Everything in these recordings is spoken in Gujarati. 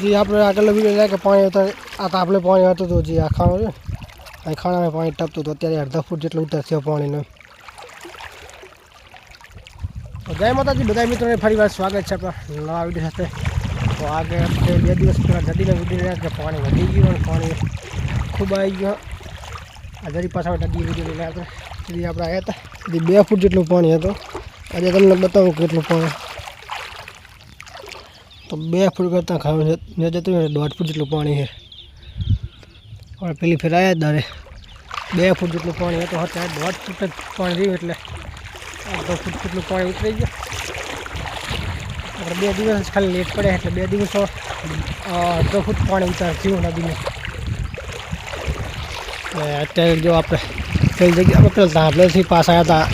જે, આપણે આગળ વીડિયો કે પાણી હતું આ તો આપણે પાણી હતું તો જે આ ખાણો છે ખાણામાં પાણી ટપતું હતું. અત્યારે અડધા ફૂટ જેટલું ઉતર થયો પાણીનું. જય માતાજી બધા મિત્રોને ફરી વાર સ્વાગત છે આપણા નવા વીડિયો સાથે. તો આગળ બે દિવસ પહેલાં નદીને વીડિયો કે પાણી વધી ગયું અને પાણી ખૂબ આવી ગયું. આ જરી પાછા નદી વીડિયો લઈને આપણે સુધી આપણે આવ્યા હતા. બે ફૂટ જેટલું પાણી હતું. આજે તમને બતાવું કેટલું પાણી તો બે ફૂટ કરતાં ખાવા ન જતું હોય દોઢ ફૂટ જેટલું પાણી છે. હવે પેલી ફેર આવ્યા દારે. બે ફૂટ જેટલું પાણી હતું અત્યારે દોઢ ફૂટ જ પાણી રહ્યું એટલે અડધો ફૂટ જેટલું પાણી ઉતરી ગયું. આપણે બે દિવસ જ ખાલી લેટ પડે એટલે બે દિવસો અડધો ફૂટ પાણી ઉતાર થયું નદીનું. અને અત્યારે જો આપણે કઈ જગ્યા આપણે પેલા ધાબલેથી પાસ આવ્યા હતા.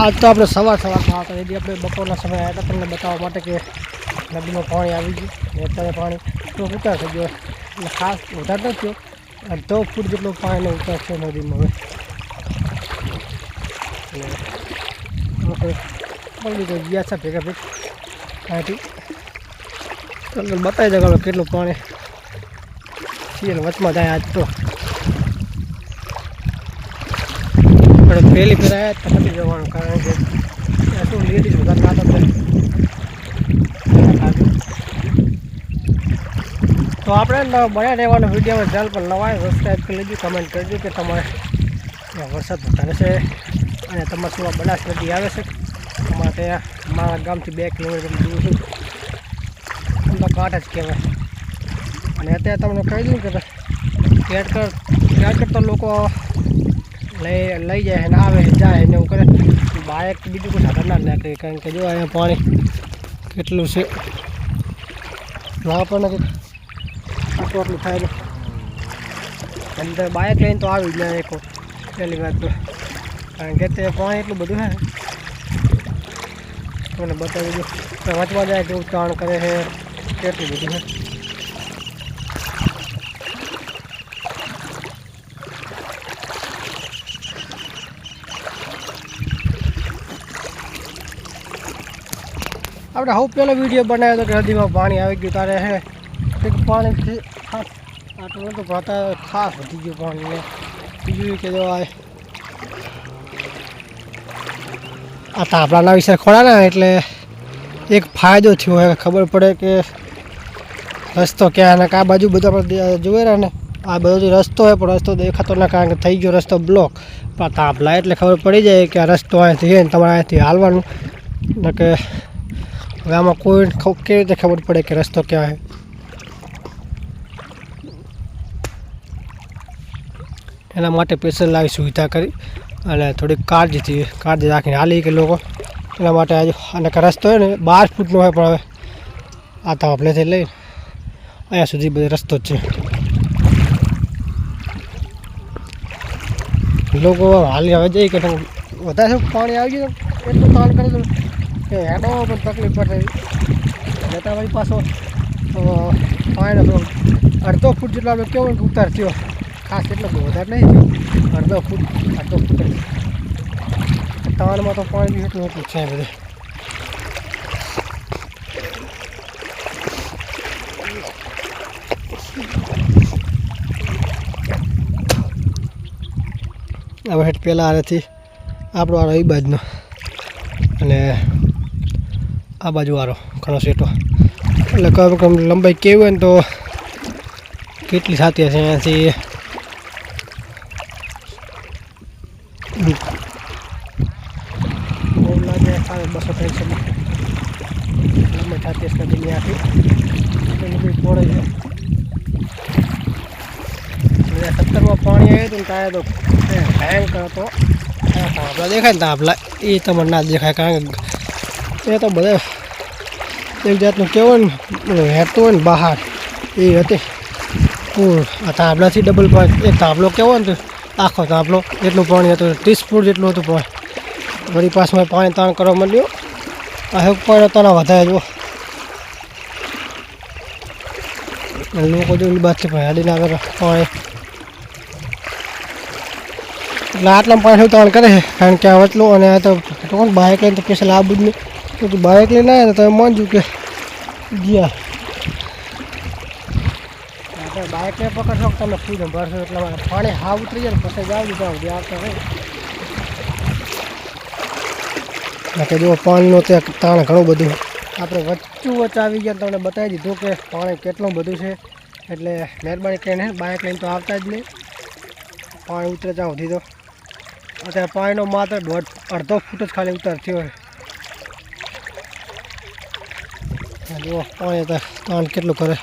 આજ તો આપણે સવાર સવારમાં આવતા એથી આપણે બપોરના સમય આવ્યા હતા. તમને બતાવવા માટે કે નદીમાં પાણી આવી ગયું. ને અત્યારે પાણી તો ઉતાર થઈ ગયો. એટલે ખાસ વધારે ન થયો. અડધો ફૂટ જેટલું પાણીનો ઉતાર છે નદીમાં હવે. પડી તો ગયા છે ભેગા ભેગ. ત્યાંથી બતાવી દો કેટલું પાણી છીએ વચમાં જાય આજ તો. પણ પહેલી ફેર આવ્યા તો જવાનું કારણ કે શું લેડીઝ વધારે નાતા તો આપણે ન- બન્યા રહેવાનો વિડીયોમાં ચાલ પણ લવાય. સબસ્ક્રાઈબ કરી લેજો કમેન્ટ કરજો કે તમારે વરસાદ વધારે છે અને તમારે શું બનાસ નદી આવે છે. અમારે ત્યાં મારા ગામથી બે કિલોમીટર દૂર છું. આમ તો કાંઠ જ કહેવાય. અને અત્યારે તમને કહી દઉં કે કેટ કર તો લોકો લઈ લઈ જાય અને આવે, જાય ને એવું કરે. બાઇક બીજું કોઈ સાધન ના નાખે. કારણ કે જો અહીંયા પાણી કેટલું છે? ના આપણને આટલું આટલું થાય અંદર બાઇક લઈને તો આવી જાય એક પહેલી વાત તો. કારણ કે તે પાણી એટલું બધું ને. મને બતાવી દઉં વાંચવા જાય કેવું ચાણ કરે છે, કેટલું બધું છે. આપણે હવે પહેલો વીડિયો બનાવ્યો હતો કે નદીમાં પાણી આવી ગયું, તારે હે એક પાણી ખાસ આટલું નહોતું ભરતા ખાસ વધી ગયું પાણી ને બીજું એ કે જો આ આ તાંબલાના વિશે ખોડા ને, એટલે એક ફાયદો થયો હોય, ખબર પડે કે રસ્તો ક્યાં ને આ બાજુ બધું આપણે જોઈ રહ્યા ને, આ બધો જે રસ્તો હોય, પણ રસ્તો દેખાતો ના, કારણ કે થઈ ગયો રસ્તો બ્લોક. પણ તાંબલા એટલે ખબર પડી જાય કે આ રસ્તો અહીંથી છે ને તમારે અહીંથી હાલવાનું. ને કે હવે આમાં કોઈ ખ- કેવી રીતે ખબર પડે કે રસ્તો ક્યાં છે એના માટે સ્પેશિયલ આવી સુવિધા કરી અને થોડીક કાળજીથી કાળજી રાખીને હાલી કે લોકો એના માટે આજે અને કે રસ્તો હોય ને બાર ફૂટનો હોય પણ હવે આ તો આપણેથી લઈ અહીંયા સુધી બધો રસ્તો જ છે લોકો હાલી હવે જઈ કે વધારે પાણી આવી ગયું એટલું તાણ કરે તો કે હેડો પણ તકલીફ પડે. જતા ભાઈ પાછો. થોડો અડધો ફૂટ જેટલો આપણે કેવો ઉતાર થયો. ખાસ એટલો બહુ વધારે નહીં અડધો ફૂટ અડધો ફૂટ. તાણમાં તો પાણી એટલું એટલું છે બધે. હવે હેઠ પહેલાં આરેથી આપણો આરો એ બાજનો. અને આ બાજુ વારો ઘણો સેટો એટલે કમ કમ લંબાઈ કેવી હોય ને તો કેટલી થતી હશે અહીંયાથી? બસો ત્રણસો લંબાઈ થતી હશે નદીની આખી. પોળે છે. સત્તરમાં પાણી આવ્યું હતું ને ત્યારે તો ભયંકર હતો. દેખાય ને તાપલા એ તમને ના દેખાય કારણ કે એ તો બધા એક જાતનું કહેવાય ને હેરતું હોય ને બહાર, એ હતી પૂર આ તાબલાથી ડબલ પાણી એક તાબલો કેવો ને આખો તાબલો એટલું પાણી હતું, ત્રીસ ફૂટ જેટલું હતું પાણી. વળી પાસમાં પાણી તાણ કરવા માંડ્યું. આ હેક પાણી તારા વધારે જો અને લોકો જો બાદથી પણ હાડીને આગળ પાણી. એટલે આટલા પાણી તાણ કરે કારણ કે આ વચલું અને આ તો બાઇક લઈને તો પેસલ આવું જ નહીં. તો બાઇક લઈને આવ્યા તો તમે માનજો કે ગયા. તમે બાઇકને પકડશો તમે ફૂલ ભરશો એટલે પાણી હાવ ઉતરી જાય ને પછી જાવ દીધા સુધી આવતા કે જો પાણીનું ત્યાં તાણ ઘણું બધું. આપણે વચ્ચું વચ્ચ આવી ગયા તમને બતાવી દીધું કે પાણી કેટલું બધું છે. એટલે મહેરબાની કરીને બાઇક લઈને તો આવતા જ નહીં. પાણી ઉતરે ત્યાં સુધી તો. અત્યારે પાણીનો માત્ર દોઢ અડધો ફૂટ જ ખાલી ઉતાર થયો હોય આ જુઓ પાણી તો તાણ કેટલું કરે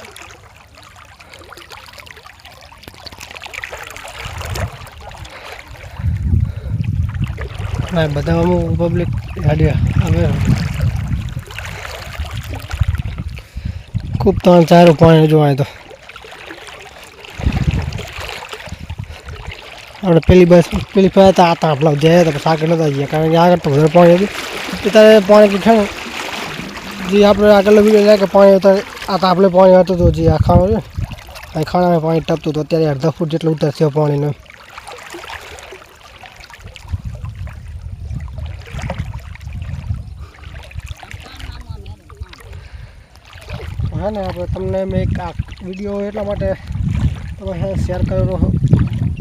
ના બધા અમુક પબ્લિક ગાડી હવે ખૂબ ત્રણ ચારું પાણી જોવાય તો આપણે પેલી બસ પેલી ફેર હતા આતા આપણે જઈએ તો પછી આગળ નતા જઈએ કારણ કે આગળ તો વધારે પાણી હતું ત્યારે પાણી કે છે ને જે આપણે આગળનો વીડિયો લે કે પાણી અત્યારે આતા આપણે પાણી હતું તો જે આ ખાણો છે આ ખાણામાં પાણી ટપતું હતું અત્યારે અડધા ફૂટ જેટલું ઉતર થયો પાણીનું હા ને આપણે તમને મેં એક આ વીડિયો એટલા માટે તમે શેર કરેલો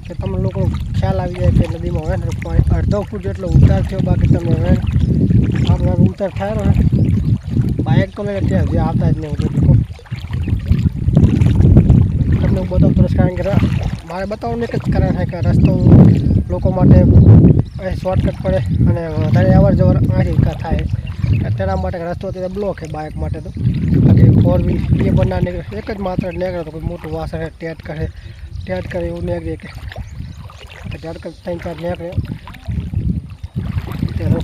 કે તમને લોકો ખ્યાલ આવી જાય કે નદીમાં હોય ને પાણી અડધો ફૂટ જેટલો ઉતાર થયો, બાકી તમે હવે આપણે હવે ઉતાર થાય ને બાઇક તો લઈને ત્યાં હજી આવતા જ નહીં લોકો તમને હું બતાવતો રહીશ કારણ કે મારે બતાવવાનું એક જ કારણ છે કે રસ્તો લોકો માટે શોર્ટકટ પડે અને વધારે અવર જવર અહીંથી થાય. તેના માટે રસ્તો અત્યારે બ્લોક છે બાઇક માટે તો. બાકી ફોર વ્હીલ એ બંને નીકળે. એક જ માત્ર નીકળે તો કોઈ મોટું વાસણ છે, ટેટ કરે ટેટ કરે એવું નીકળે કે. ટેટ કરે ત્રણ ચાર નીકળે. ત્યારે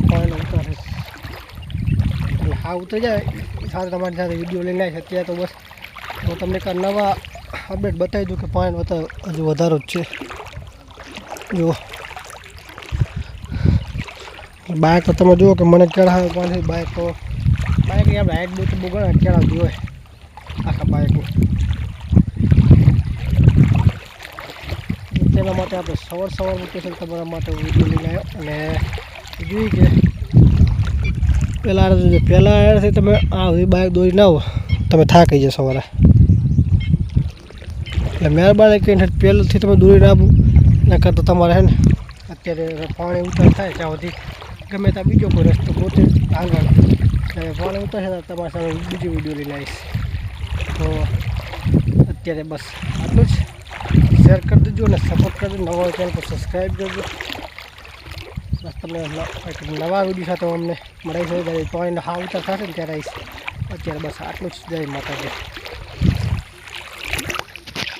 હા ઉતરી જાય. સાથે તમારી સાથે વીડિયો લઈને આવી અત્યારે તો બસ. હું તમને એક નવા અપડેટ બતાવી દઉં કે પાણી વધારે હજુ વધારો જ છે. જુઓ. બાઇક તો તમે જુઓ કે મને ચડાવે પાણી બાઇક તો બાઇક આપણે હાઈટ બહુ તો બહુ ગણે ચડાવતી હોય આખા બાઇકનું તેના માટે આપણે સવાર સવારમાં સ્પેશિયલ તમારા માટે વીડિયો લઈને આવ્યો. અને જોઈ કે પહેલાં જે પહેલાં તમે આ સુધી બાઇક દોરી ના આવો, તમે થાકી જશો સવારે એટલે મહેરબાની કરીને પહેલેથી તમે દોરી ના નકર તો તમારે છે ને, અત્યારે પાણી ઉતાર થાય ત્યાં સુધી ગમે ત્યાં બીજો કોઈ રસ્તો પોતે આગળ. એટલે પાણી ઉતરશે તો તમારી સામે બીજી વીડિયો લઈને લાવીશ. તો અત્યારે બસ આટલું જ. શેર કરી દેજો અને સપોર્ટ કરજો નવા ચેનલ પર સબસ્ક્રાઈબ કરજો. તમને નવા વીડિયો સાથે અમને મળાવીશ જ્યારે પાણીનો હા ઉતાર થશે ને ત્યારે અત્યારે બસ આટલું જ. જય માતાજી.